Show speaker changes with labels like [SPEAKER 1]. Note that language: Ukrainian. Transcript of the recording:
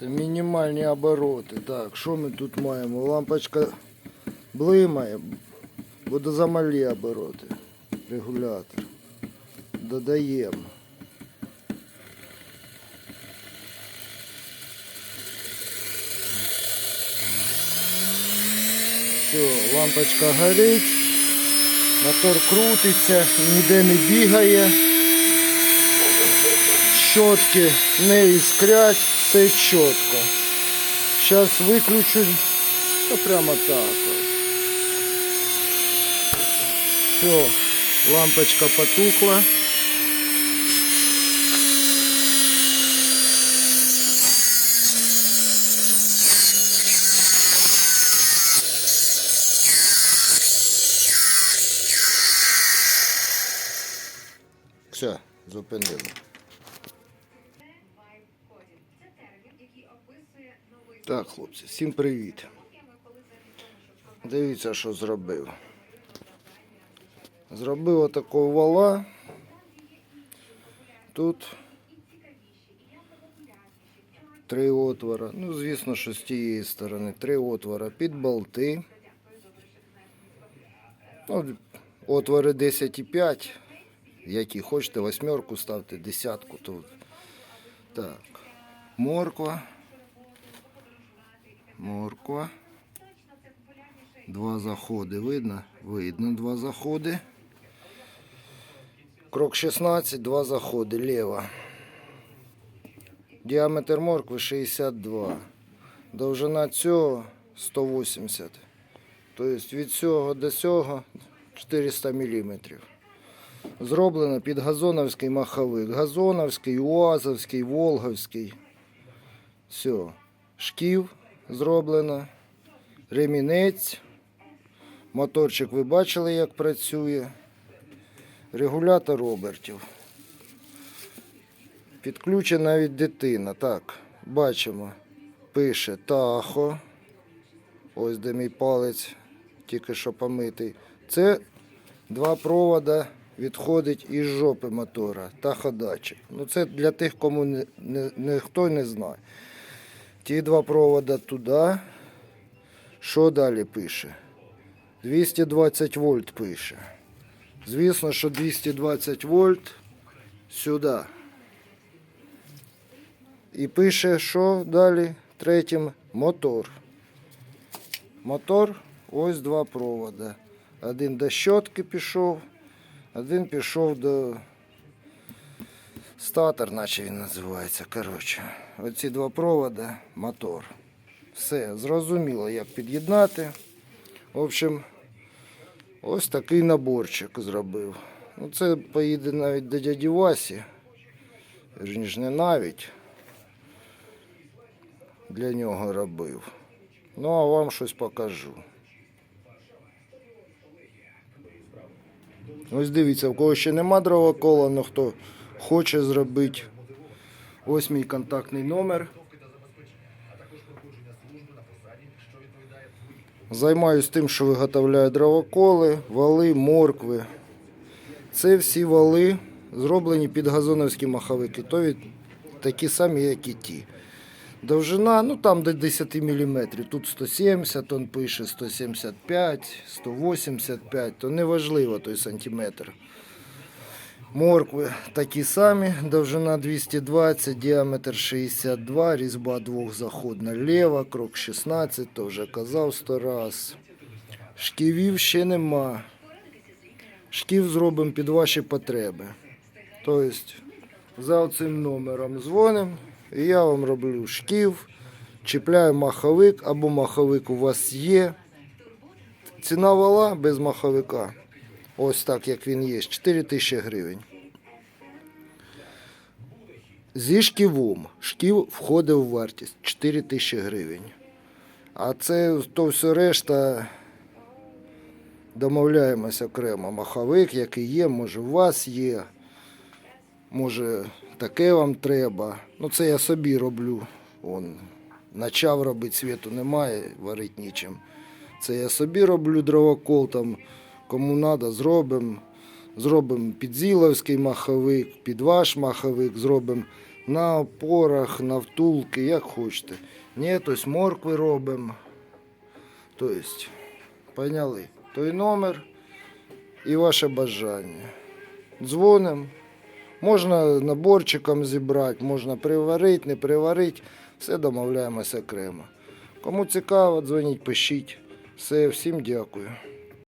[SPEAKER 1] Це мінімальні обороти. Так, що ми тут маємо? Лампочка блимає, буде замалі обороти. Регулятор. Додаємо. Все, лампочка горить, мотор крутиться, ніде не бігає. Щотки не іскрять, все чітко. Зараз виключу, та прямо так. Все, лампочка потухла. Все, зупинили. Так, хлопці, всім привіт. Дивіться, що зробив. Зробив отакого вала. Тут три отвора. Ну, звісно, що з тієї сторони три отвора під болти. Ну, отвори 10,5. Які хочете, восьмерку ставте, десятку. То... Так. Морква. Морква. Два заходи. Видно? Видно два заходи. Крок 16, два заходи. Лево. Діаметр моркви 62. Довжина цього 180. Тобто від цього до цього 400 мм. Зроблено під газоновський маховик. Газоновський, УАЗовський, Волговський. Все. Шків зроблено. Ремінець. Моторчик ви бачили, як працює. Регулятор обертів. Підключена навіть дитина. Так, бачимо. Пише тахо. Ось де мій палець, тільки що помитий. Це два провода відходить із жопи мотора таходатчик. Ну це для тих, кому не, не, ніхто не знає. Ті два провода туди. Що далі пише? 220 вольт пише. Звісно, що 220 вольт сюди. І пише, що далі третім мотор. Мотор, ось два провода. Один до щотки пішов, один пішов до статор, наче він називається. Коротше, оці два провода, мотор. Все, зрозуміло, як під'єднати. В общем, ось такий наборчик зробив. Ну, це поїде навіть до дяді Васі. Вірніше, не навіть для нього робив. Ну, а вам щось покажу. Ось дивіться, в кого ще нема дровокола, але хто хоче зробити. Ось мій контактний номер. Займаюсь тим, що виготовляю дровоколи, вали, моркви. Це всі вали зроблені під газоновські маховики, то такі самі, як і ті. Довжина, ну там до 10 мм. Тут 170, он пише 175, 185, то неважливо той сантиметр. Моркви такі самі, довжина 220, діаметр 62, різьба двохзаходна ліва, крок 16, то вже казав 100 раз. Шківів ще нема. Шків зробимо під ваші потреби. Тобто за цим номером дзвонимо, і я вам роблю шків, чіпляю маховик або маховик у вас є. Ціна вала без маховика. Ось так, як він є, 4 тисячі гривень. Зі шківом. Шків входить в вартість 4 тисячі гривень. А це то все решта домовляємося окремо. Маховик, який є, може у вас є. Може таке вам треба. Ну це я собі роблю. Он, начав робити, світу немає, варить нічим. Це я собі роблю дровокол, там, кому треба, зробимо. Зробимо під Зіловський маховик, під ваш маховик, зробимо на опорах, на втулки, як хочете. Ні, тобто моркви робимо. Тобто, поняли, той номер і ваше бажання. Дзвонимо. Можна наборчиком зібрати, можна приварити, не приварити. Все домовляємося окремо. Кому цікаво, дзвоніть, пишіть. Все, всім дякую.